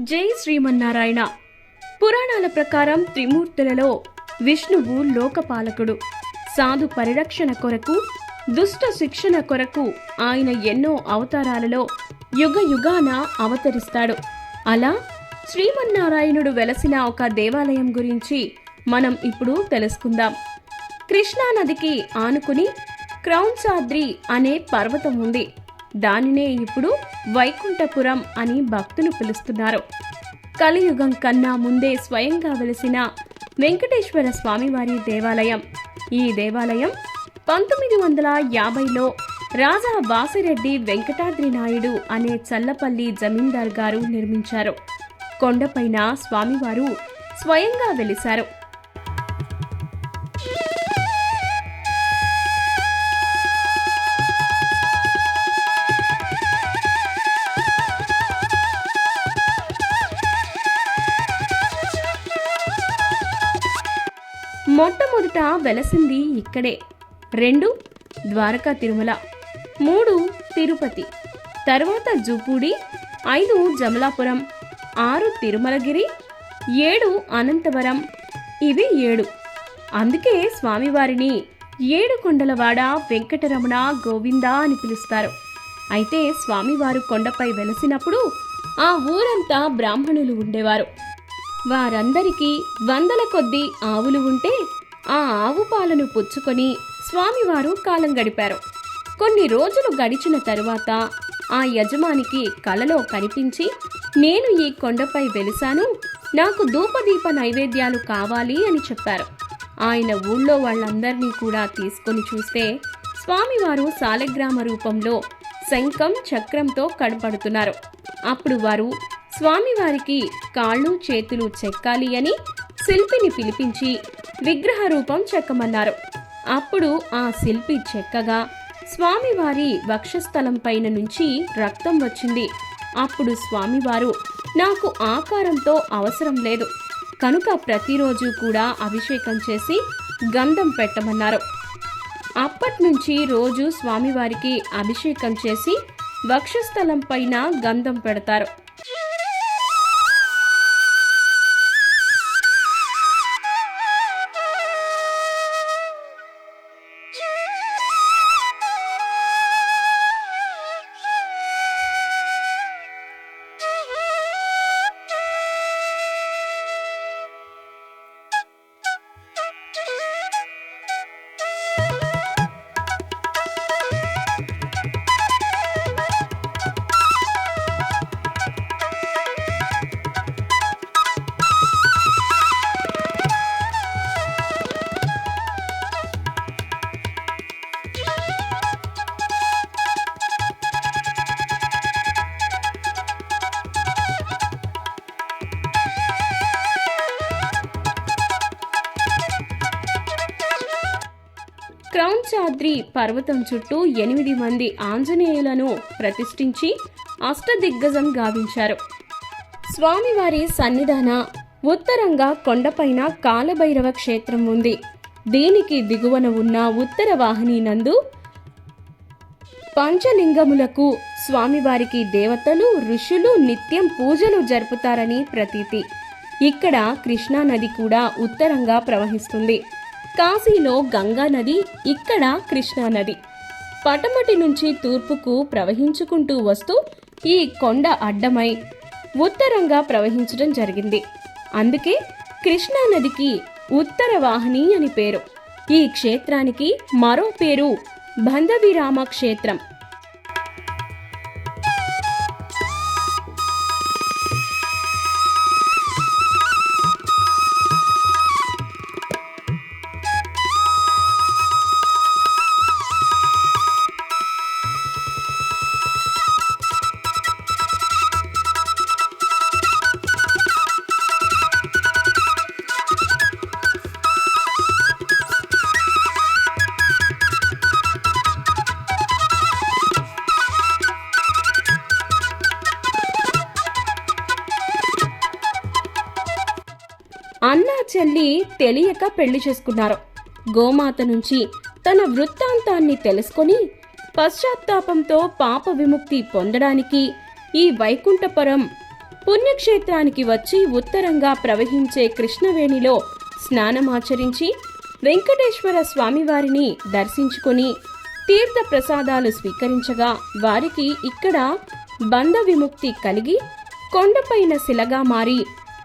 జై శ్రీమన్నారాయణ. పురాణాల ప్రకారం త్రిమూర్తులలో విష్ణువు లోకపాలకుడు. సాధు పరిరక్షణ కొరకు దుష్ట శిక్షణ కొరకు ఆయన ఎన్నో అవతారాలలో యుగ యుగాన అవతరిస్తాడు. అలా శ్రీమన్నారాయణుడు వెలసిన ఒక దేవాలయం గురించి మనం ఇప్పుడు తెలుసుకుందాం. కృష్ణా నదికి ఆనుకుని క్రౌన్సాద్రి అనే పర్వతం ఉంది. దానినే ఇప్పుడు వైకుంఠపురం అని భక్తులు పిలుస్తున్నారు. కలియుగం కన్నా ముందే స్వయంగా వెలిసిన వెంకటేశ్వర స్వామివారి దేవాలయం. ఈ దేవాలయం పంతొమ్మిది వందల యాభైలో రాజా బాసిరెడ్డి వెంకటాద్రి నాయుడు అనే చల్లపల్లి జమీందార్ గారు నిర్మించారు. కొండపైన స్వామివారు స్వయంగా వెలిశారు. మొదట వెలసింది ఇక్కడే. రెండు ద్వారకా తిరుమల. మూడు తిరుపతి. తర్వాత జూపూడి. ఐదు జమలాపురం. ఆరు తిరుమలగిరి. ఏడు అనంతవరం. ఇవి ఏడు. అందుకే స్వామివారిని ఏడు కొండలవాడ వెంకటరమణ గోవింద అని పిలుస్తారు. అయితే స్వామివారు కొండపై వెలసినప్పుడు ఆ ఊరంతా బ్రాహ్మణులు ఉండేవారు. వారందరికీ వందల కొద్దీ ఆవులు ఉంటే ఆ ఆవు పాలను పుచ్చుకొని స్వామివారు కాలం గడిపారు. కొన్ని రోజులు గడిచిన తరువాత ఆ యజమానికి కలలో కనిపించి నేను ఈ కొండపై వెలిశాను నాకు ధూపదీప నైవేద్యాలు కావాలి అని చెప్పారు. ఆయన ఊళ్ళో వాళ్ళందరినీ కూడా తీసుకొని చూస్తే స్వామివారు సాలెగ్రామ రూపంలో శంఖం చక్రంతో కనపడుతున్నారు. అప్పుడు వారు స్వామివారికి కాళ్ళు చేతులు చెక్కాలి అని శిల్పిని పిలిపించి విగ్రహ రూపం చెక్కమన్నారు. అప్పుడు ఆ శిల్పి చెక్కగా స్వామివారి వక్షస్థలం పైన నుంచి రక్తం వచ్చింది. అప్పుడు స్వామివారు నాకు ఆకారంతో అవసరం లేదు. కనుక ప్రతిరోజు కూడా అభిషేకం చేసి గంధం పెట్టమన్నారు. అప్పట్నుంచి రోజు స్వామివారికి అభిషేకం చేసి వక్షస్థలం పైన గంధం పెడతారు. క్రౌంచాద్రి పర్వతం చుట్టూ ఎనిమిది మంది ఆంజనేయులను ప్రతిష్ఠించి అష్టదిగ్గజం గావించారు. స్వామివారి సన్నిధాన ఉత్తరంగా కొండపైన కాలభైరవ క్షేత్రం ఉంది. దీనికి దిగువన ఉన్న ఉత్తర వాహిని నందు పంచలింగములకు స్వామివారికి దేవతలు ఋషులు నిత్యం పూజలు జరుపుతారని ప్రతీతి. ఇక్కడ కృష్ణా నది కూడా ఉత్తరంగా ప్రవహిస్తుంది. కాశీలో గంగా నది ఇక్కడ కృష్ణా నది. పటమటి నుంచి తూర్పుకు ప్రవహించుకుంటూ వస్తూ ఈ కొండ అడ్డమై ఉత్తరంగా ప్రవహించడం జరిగింది. అందుకే కృష్ణా నదికి ఉత్తర వాహిని అని పేరు. ఈ క్షేత్రానికి మరో పేరు బంధవిరామ క్షేత్రం. చెల్లి తెలియక పెళ్ళి చేసుకున్నారు. గోమాత నుంచి తన వృత్తాంతాన్ని తెలుసుకొని పశ్చాత్తాపంతో పాప విముక్తి పొందడానికి ఈ వైకుంఠపురం పుణ్యక్షేత్రానికి వచ్చి ఉత్తరంగా ప్రవహించే కృష్ణవేణిలో స్నానమాచరించి వెంకటేశ్వర స్వామివారిని దర్శించుకుని తీర్థ ప్రసాదాలు స్వీకరించగా వారికి ఇక్కడ బంధ విముక్తి కలిగి కొండపైన శిలగా మారి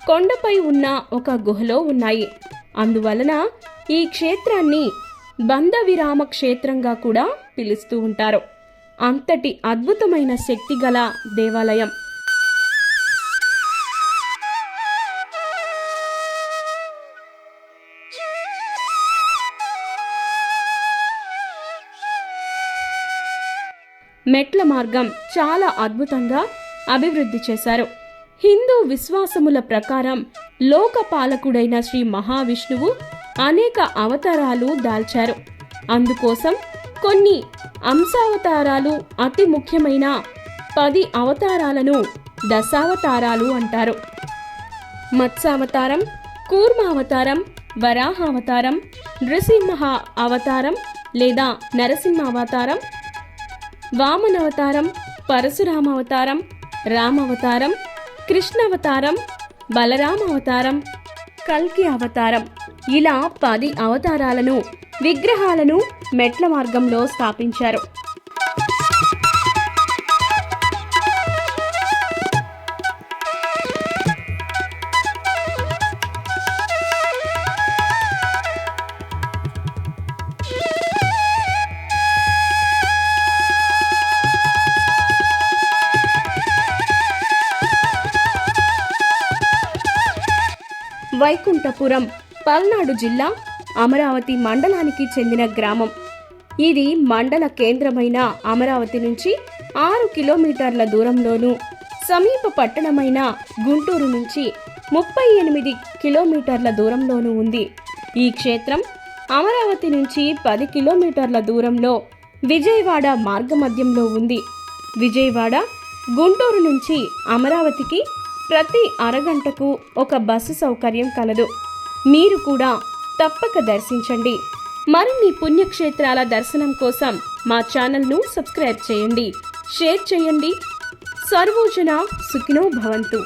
కొండపై ఉన్న ఒక గుహలో ఉన్నాయి. అందువలన ఈ క్షేత్రాన్ని బంధ విరామ క్షేత్రంగా కూడా పిలుస్తూ ఉంటారు. అంతటి అద్భుతమైన శక్తి గల దేవాలయం. మెట్ల మార్గం చాలా అద్భుతంగా అభివృద్ధి చేశారు. హిందూ విశ్వాసముల ప్రకారం లోకపాలకుడైన శ్రీ మహావిష్ణువు అనేక అవతారాలు దాల్చారు. అందుకోసం కొన్ని అంశావతారాలు అతి ముఖ్యమైన పది అవతారాలను దశావతారాలు అంటారు. మత్స్యావతారం కూర్మావతారం వరాహావతారం నృసింహ అవతారం లేదా నరసింహ అవతారం వామనవతారం పరశురామావతారం రామవతారం కృష్ణావతారం బలరామ అవతారం కల్కి అవతారం. ఇలా పది అవతారాలను విగ్రహాలను మెట్ల మార్గంలో స్థాపించారు. వైకుంఠపురం పల్నాడు జిల్లా అమరావతి మండలానికి చెందిన గ్రామం. ఇది మండల కేంద్రమైన అమరావతి నుంచి ఆరు కిలోమీటర్ల దూరంలోను సమీప పట్టణమైన గుంటూరు నుంచి ముప్పై ఎనిమిది కిలోమీటర్ల దూరంలోనూ ఉంది. ఈ క్షేత్రం అమరావతి నుంచి పది కిలోమీటర్ల దూరంలో విజయవాడ మార్గమధ్యంలో ఉంది. విజయవాడ గుంటూరు నుంచి అమరావతికి ప్రతి అరగంటకు ఒక బస్సు సౌకర్యం కలదు. మీరు కూడా తప్పక దర్శించండి. మరిన్ని పుణ్యక్షేత్రాల దర్శనం కోసం మా ఛానల్ను సబ్స్క్రైబ్ చేయండి. షేర్ చేయండి. సర్వోజన సుఖినో భవంతు.